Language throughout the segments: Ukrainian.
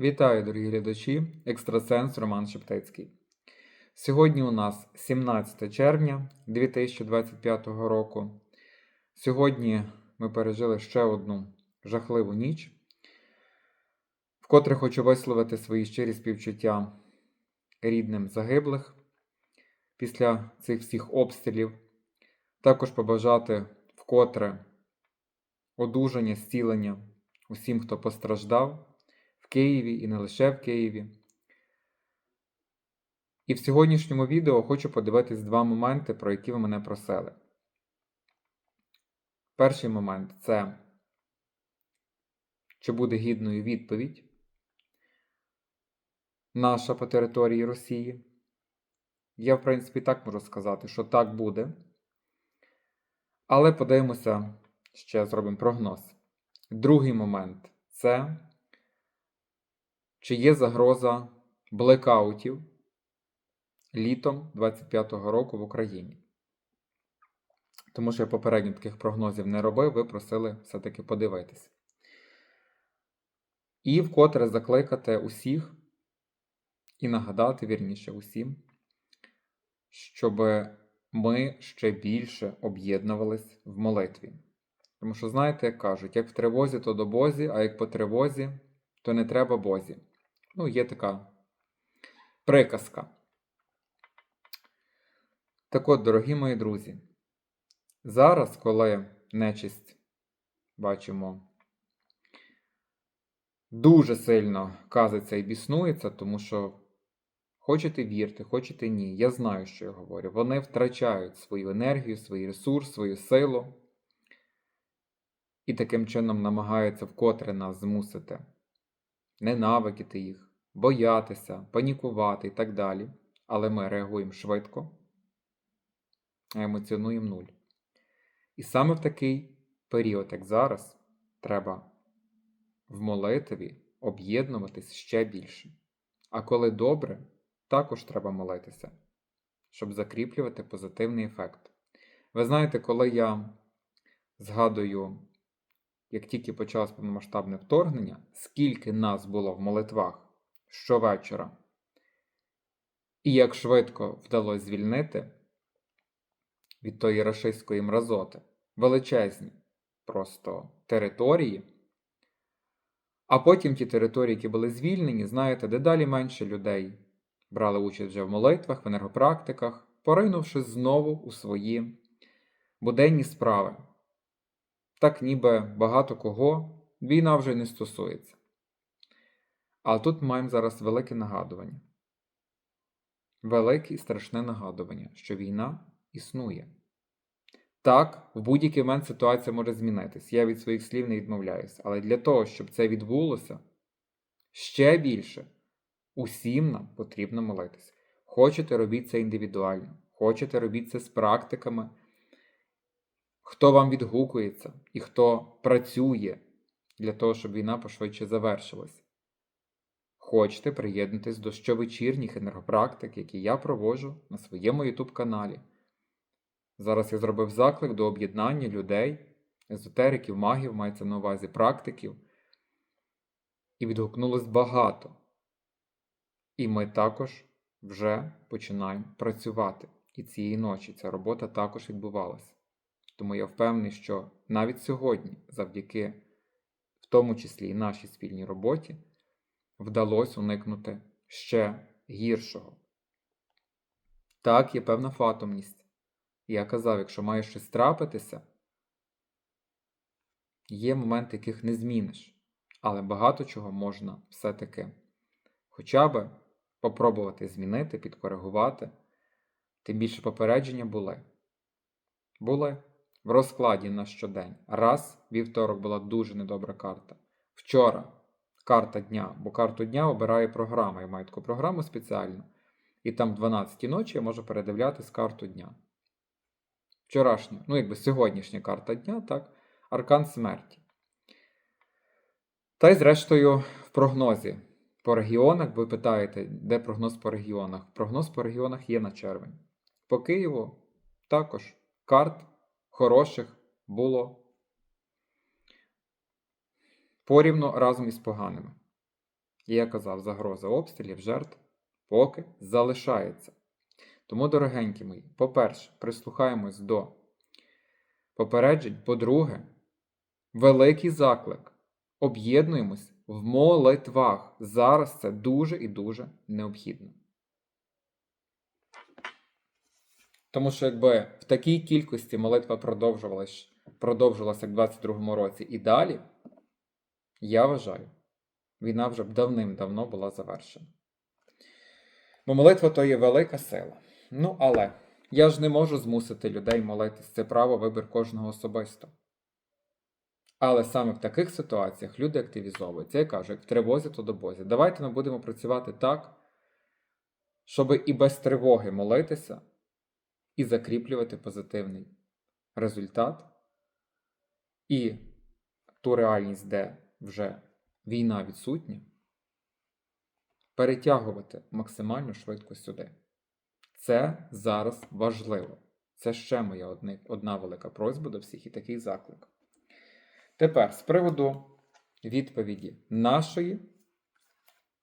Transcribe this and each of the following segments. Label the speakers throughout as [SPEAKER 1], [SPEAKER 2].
[SPEAKER 1] Вітаю, дорогі глядачі, екстрасенс Роман Шептицький. Сьогодні у нас 17 червня 2025 року. Сьогодні ми пережили ще одну жахливу ніч, вкотре хочу висловити свої щирі співчуття рідним загиблих після цих всіх обстрілів. Також побажати вкотре одужання, зцілення усім, хто постраждав Києві і не лише в Києві. І в сьогоднішньому відео хочу подивитись два моменти, про які ви мене просили. Перший момент це чи буде гідною відповідь наша по території Росії. Я, в принципі, так можу сказати, що так буде. Але подивимося, ще зробимо прогноз. Другий момент це чи є загроза блекаутів літом 25-го року в Україні. Тому що я попередньо таких прогнозів не робив, ви просили все-таки подивитися. І вкотре закликати усіх і нагадати вірніше усім, щоб ми ще більше об'єднувались в молитві. Тому що, знаєте, як кажуть, як в тривозі, то до Бозі, а як по тривозі, то не треба Бозі. Ну, є така приказка. Так от, дорогі мої друзі, зараз, коли нечисть, бачимо, дуже сильно казиться і біснується, тому що хочете вірте, хочете ні, я знаю, що я говорю. Вони втрачають свою енергію, свій ресурс, свою силу і таким чином намагаються вкотре нас змусити ненавидіти їх, боятися, панікувати і так далі. Але ми реагуємо швидко, а емоціонуємо нуль. І саме в такий період, як зараз, треба в молитві об'єднуватись ще більше. А коли добре, також треба молитися, щоб закріплювати позитивний ефект. Ви знаєте, коли я згадую як тільки почалось повномасштабне вторгнення, скільки нас було в молитвах щовечора, і як швидко вдалося звільнити від тої рашистської мразоти величезні просто території. А потім ті території, які були звільнені, знаєте, дедалі менше людей брали участь вже в молитвах, в енергопрактиках, поринувши знову у свої буденні справи так ніби багато кого війна вже не стосується. Але тут маємо зараз велике нагадування. Велике і страшне нагадування, що війна існує. Так, в будь-який момент ситуація може змінитись. Я від своїх слів не відмовляюся. Але для того, щоб це відбулося, ще більше усім нам потрібно молитися. Хочете робіть це індивідуально, хочете робіть це з практиками хто вам відгукується і хто працює для того, щоб війна пошвидше завершилась. Хочете приєднатись до щовечірніх енергопрактик, які я проводжу на своєму YouTube каналі. Зараз я зробив заклик до об'єднання людей, езотериків, магів, мається на увазі практиків. І відгукнулось багато. І ми також вже починаємо працювати. І цієї ночі ця робота також відбувалася. Тому я впевнений, що навіть сьогодні, завдяки в тому числі і нашій спільній роботі, вдалося уникнути ще гіршого. Так, є певна фатомність. я казав, якщо має щось трапитися, є моменти, яких не зміниш, але багато чого можна все-таки хоча б попробувати змінити, підкоригувати, тим більше попередження були. Були в розкладі на щодень. Раз, вівторок була дуже недобра карта. Вчора карта дня, бо карту дня обирає програма. Я маю таку програму спеціальну. І там 12 ночі я можу передивляти з карту дня. Вчорашня, ну, якби сьогоднішня карта дня, так, аркан смерті. Та й, зрештою, в прогнозі по регіонах, ви питаєте, де прогноз по регіонах? Прогноз по регіонах є на червень. По Києву також карт хороших було порівно разом із поганими. І я казав, загроза обстрілів, жертв поки залишається. Тому, дорогенькі мої, по-перше, прислухаємось до попереджень. По-друге, великий заклик. Об'єднуємось в молитвах. Зараз це дуже і дуже необхідно. Тому що якби в такій кількості молитва продовжувалась, продовжувалася як в 22-му році і далі, я вважаю, війна вже б давним-давно була завершена. Бо молитва то є велика сила. Ну, але я ж не можу змусити людей молитись. Це право вибір кожного особисто. Але саме в таких ситуаціях люди активізовуються. Я кажу, як в тривозі, то до бозі. Давайте ми будемо працювати так, щоб і без тривоги молитися, і закріплювати позитивний результат, і ту реальність, де вже війна відсутня, перетягувати максимально швидко сюди. Це зараз важливо. Це ще моя одна, велика просьба до всіх і такий заклик. Тепер з приводу відповіді нашої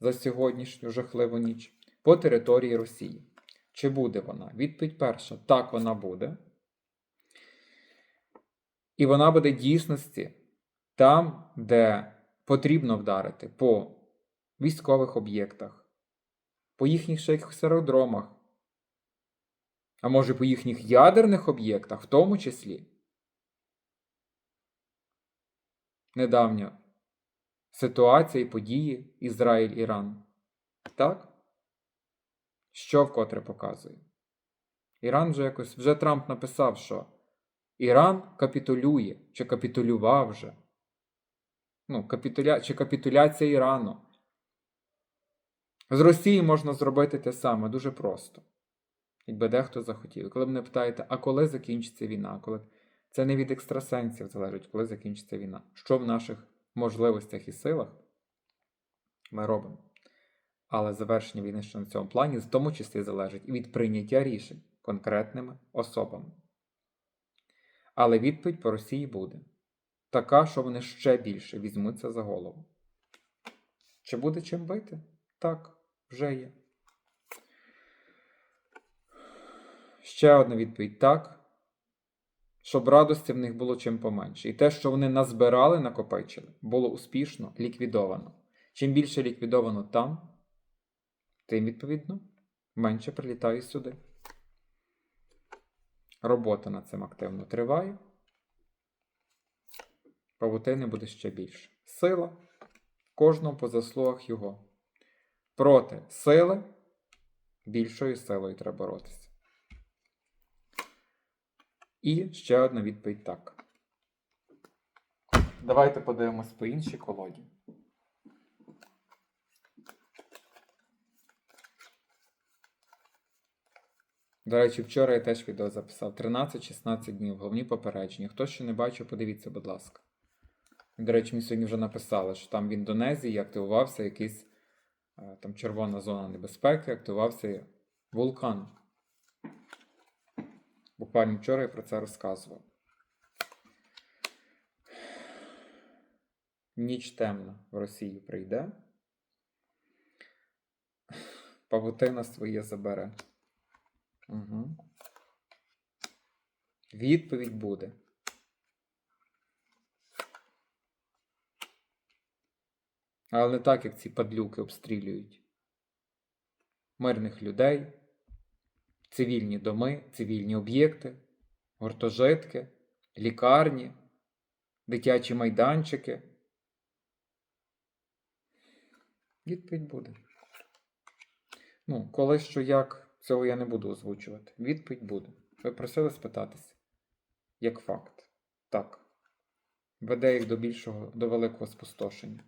[SPEAKER 1] за сьогоднішню жахливу ніч по території Росії. Чи буде вона? Відповідь перша: так, вона буде. І вона буде дійсності там, де потрібно вдарити по військових об'єктах, по їхніх якихось аеродромах, а може по їхніх ядерних об'єктах, в тому числі. Недавня ситуація і події Ізраїль-Іран. Так? Що вкотре показує? Іран вже якось вже Трамп написав, що Іран капітулює чи капітулював вже. Ну, капітуля... Чи капітуляція Ірану. З Росії можна зробити те саме дуже просто. Якби дехто захотів. Коли мене питаєте, а коли закінчиться війна? Коли... Це не від екстрасенсів залежить, коли закінчиться війна. Що в наших можливостях і силах ми робимо. Але завершення війни ще на цьому плані в тому числі залежить і від прийняття рішень конкретними особами. Але відповідь по Росії буде така, що вони ще більше візьмуться за голову. Чи буде чим бити? Так, вже є. Ще одна відповідь так. Щоб радості в них було чим поменше. І те, що вони назбирали, накопичили, було успішно ліквідовано. Чим більше ліквідовано там, тим, відповідно, менше прилітає сюди. Робота над цим активно триває. Павутини буде ще більше. Сила кожного по заслугах його. Проти сили більшою силою треба боротися. І ще одна відповідь так. Давайте подивимось по іншій колоді. До речі, вчора я теж відео записав 13-16 днів, головні попередження. Хто ще не бачив, подивіться, будь ласка. До речі, мені сьогодні вже написали, що там в Індонезії активувався якийсь е, там червона зона небезпеки, активувався вулкан. Буквально вчора я про це розказував. Ніч темна в Росії прийде. Павутина своє забере. Угу. Відповідь буде. Але не так, як ці падлюки обстрілюють мирних людей, цивільні доми, цивільні об'єкти, гуртожитки, лікарні, дитячі майданчики. Відповідь буде. Ну, коли що як, цього я не буду озвучувати. Відповідь буде. Ви просили спитатися. Як факт. Так. Веде їх до більшого, до великого спустошення.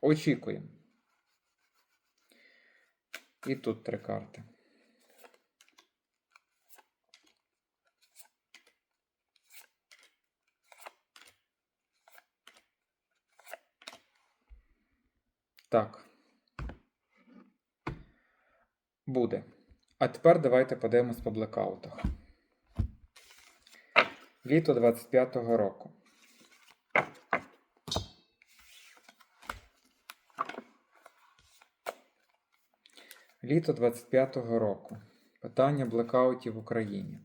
[SPEAKER 1] Очікуємо. І тут три карти. Так. буде. А тепер давайте подивимось по блекаутах. Літо 25-го року. Літо 25-го року. Питання блекаутів в Україні.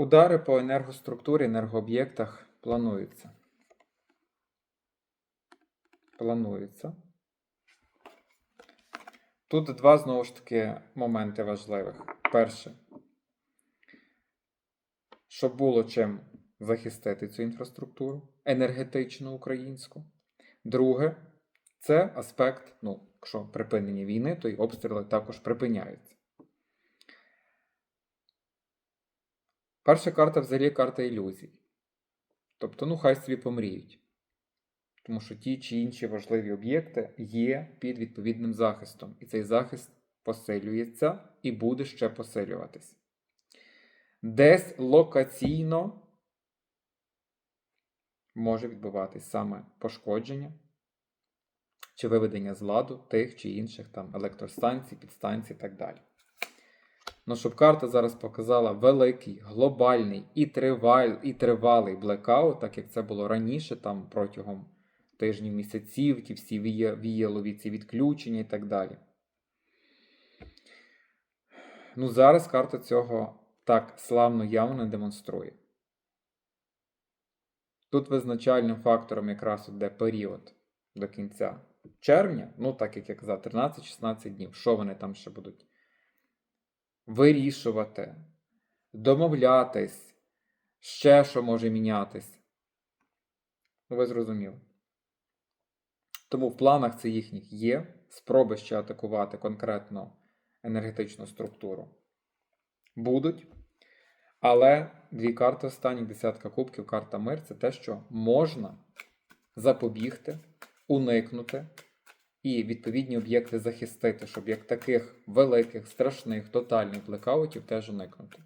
[SPEAKER 1] Удари по енергоструктурі, енергооб'єктах плануються. Плануються. Тут два знову ж таки моменти важливих. Перше, щоб було чим захистити цю інфраструктуру енергетичну українську. Друге, це аспект, ну, якщо припинення війни, то й обстріли також припиняються. Перша карта взагалі карта ілюзій. Тобто, ну, хай собі помріють. Тому що ті чи інші важливі об'єкти є під відповідним захистом. І цей захист посилюється і буде ще посилюватись. Десь локаційно може відбуватись саме пошкодження чи виведення з ладу тих чи інших там електростанцій, підстанцій і так далі. Ну, щоб карта зараз показала великий, глобальний і, триваль, і тривалий блекаут, так як це було раніше, там протягом тижнів, місяців, ті всі віялові ці відключення і так далі. Ну, зараз карта цього так славно явно не демонструє. Тут визначальним фактором якраз йде період до кінця червня, ну, так як я казав, 13-16 днів. Що вони там ще будуть? Вирішувати, домовлятись, ще що може мінятись. Ну, ви зрозуміли. Тому в планах це їхніх є спроби ще атакувати конкретно енергетичну структуру. Будуть. Але дві карти останні, десятка кубків, карта мир це те, що можна запобігти, уникнути і відповідні об'єкти захистити, щоб як таких великих, страшних, тотальних блекаутів теж уникнути.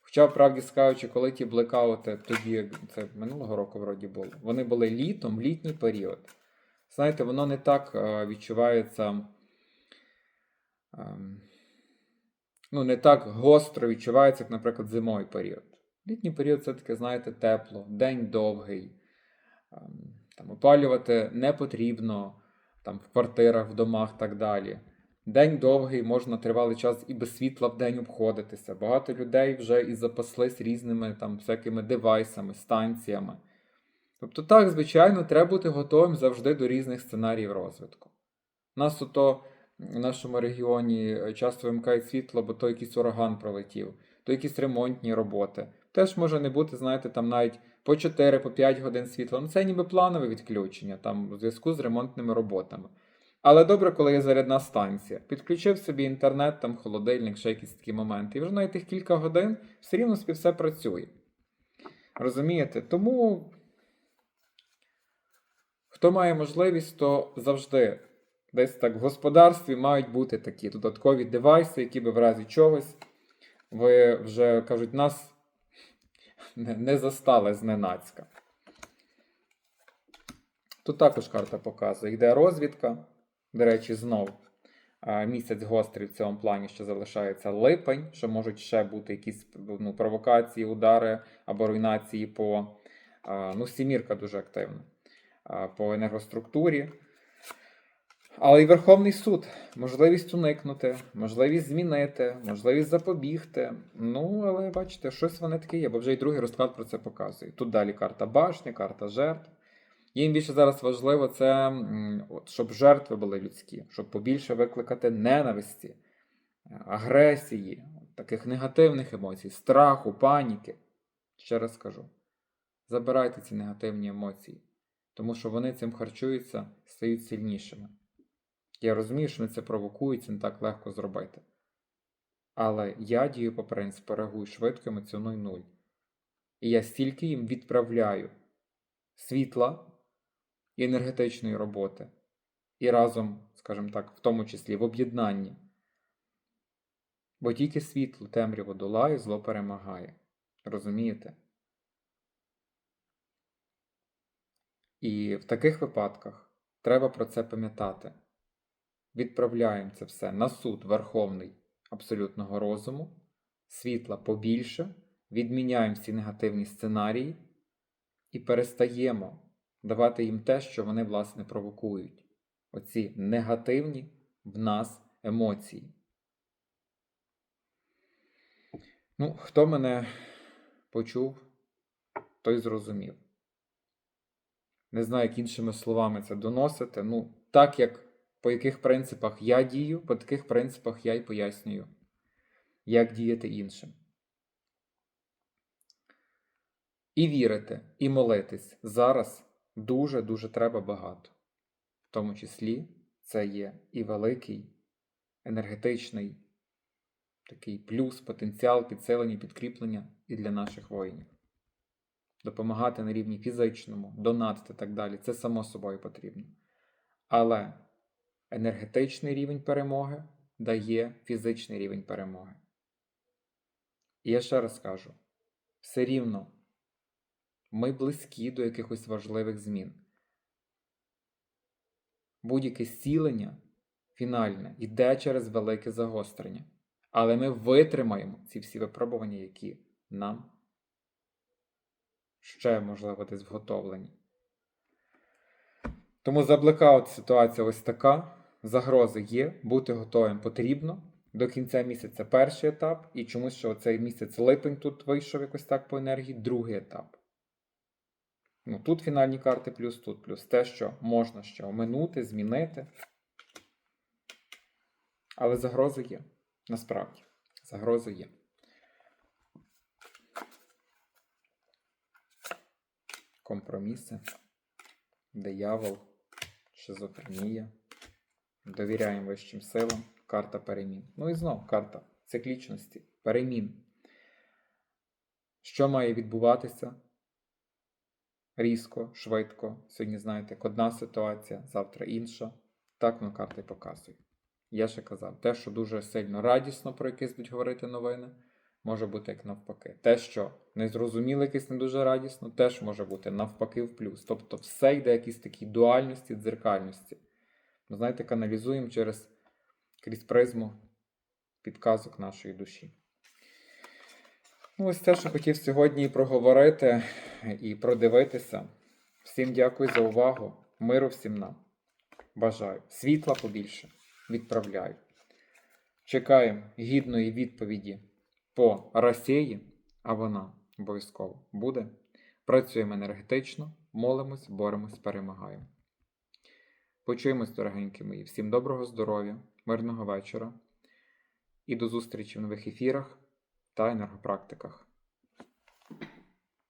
[SPEAKER 1] Хоча, правді скажучи, коли ті блекаути тоді, це минулого року вроді було, вони були літом, літній період. Знаєте, воно не так е, відчувається. ем, ну, не так гостро відчувається, як, наприклад, зимовий період. Літній період це таке, знаєте, тепло, день довгий. ем, Там, опалювати не потрібно там, в квартирах, в домах так далі. День довгий, можна тривалий час і без світла в день обходитися. Багато людей вже і запаслись різними там всякими девайсами, станціями. Тобто, так, звичайно, треба бути готовим завжди до різних сценаріїв розвитку. У нас ото в нашому регіоні е, часто вимикають світло, бо то якийсь ураган пролетів, то якісь ремонтні роботи. Теж може не бути, знаєте, там навіть по 4-5 годин світла. Ну це ніби планове відключення там у зв'язку з ремонтними роботами. Але добре, коли є зарядна станція. Підключив собі інтернет, там холодильник, ще якісь такі моменти. І вже навіть тих кілька годин все рівно все працює. Розумієте? Тому хто має можливість, то завжди десь так в господарстві мають бути такі додаткові девайси, які би в разі чогось ви вже кажуть, нас не, застали зненацька. Тут також карта показує. Йде розвідка. До речі, знов місяць гострий в цьому плані ще залишається липень, що можуть ще бути якісь ну, провокації, удари або руйнації по. Ну, сімірка дуже активна по енергоструктурі. Але і Верховний суд можливість уникнути, можливість змінити, можливість запобігти. Ну, але бачите, щось вони таке є, бо вже і другий розклад про це показує. Тут далі карта башня, карта жертв. Їм більше зараз важливо це, от, щоб жертви були людські, щоб побільше викликати ненависті, агресії, таких негативних емоцій, страху, паніки. Ще раз скажу: забирайте ці негативні емоції, тому що вони цим харчуються, стають сильнішими. Я розумію, що вони це провокують, це не так легко зробити. Але я дію по принципу реагую швидко, емоціонуй нуль. І я стільки їм відправляю світла і енергетичної роботи. І разом, скажімо так, в тому числі в об'єднанні. Бо тільки світло темряву долає, зло перемагає. Розумієте? І в таких випадках треба про це пам'ятати. Відправляємо це все на суд Верховний абсолютного розуму, світла побільше, відміняємо всі негативні сценарії і перестаємо давати їм те, що вони, власне, провокують. Оці негативні в нас емоції. Ну, хто мене почув, той зрозумів. Не знаю, як іншими словами це доносити. Ну, так як по яких принципах я дію, по таких принципах я й пояснюю, як діяти іншим. І вірити, і молитись зараз дуже-дуже треба багато. В тому числі це є і великий енергетичний такий плюс, потенціал, підсилення, підкріплення і для наших воїнів. Допомагати на рівні фізичному, донатити і так далі це само собою потрібно. Але енергетичний рівень перемоги дає фізичний рівень перемоги. І я ще раз кажу: все рівно ми близькі до якихось важливих змін. Будь-яке зцілення фінальне йде через велике загострення. Але ми витримаємо ці всі випробування, які нам ще, можливо, десь вготовлені. Тому за блекаут ситуація ось така. Загрози є, бути готовим потрібно. До кінця місяця перший етап, і чомусь, що цей місяць липень тут вийшов якось так по енергії, другий етап. Ну, Тут фінальні карти плюс, тут плюс. Те, що можна ще оминути, змінити. Але загрози є. Насправді, загрози є. Компроміси, диявол, шизофренія. Довіряємо вищим силам. Карта перемін. Ну і знов карта циклічності, перемін. Що має відбуватися? Різко, швидко. Сьогодні, знаєте, як одна ситуація, завтра інша. Так воно карти показує. Я ще казав, те, що дуже сильно радісно про якесь будуть говорити новини, може бути як навпаки. Те, що не зрозуміло якесь не дуже радісно, теж може бути навпаки в плюс. Тобто все йде якісь такі дуальності, дзеркальності. Ми, знаєте, каналізуємо через крізь призму підказок нашої душі. Ну, ось те, що хотів сьогодні і проговорити, і продивитися. Всім дякую за увагу. Миру всім нам. Бажаю. Світла побільше. Відправляю. Чекаємо гідної відповіді по Росії, а вона обов'язково буде. Працюємо енергетично, молимось, боремось, перемагаємо. Почуємось, дорогенькі мої. Всім доброго здоров'я, мирного вечора і до зустрічі в нових ефірах та енергопрактиках.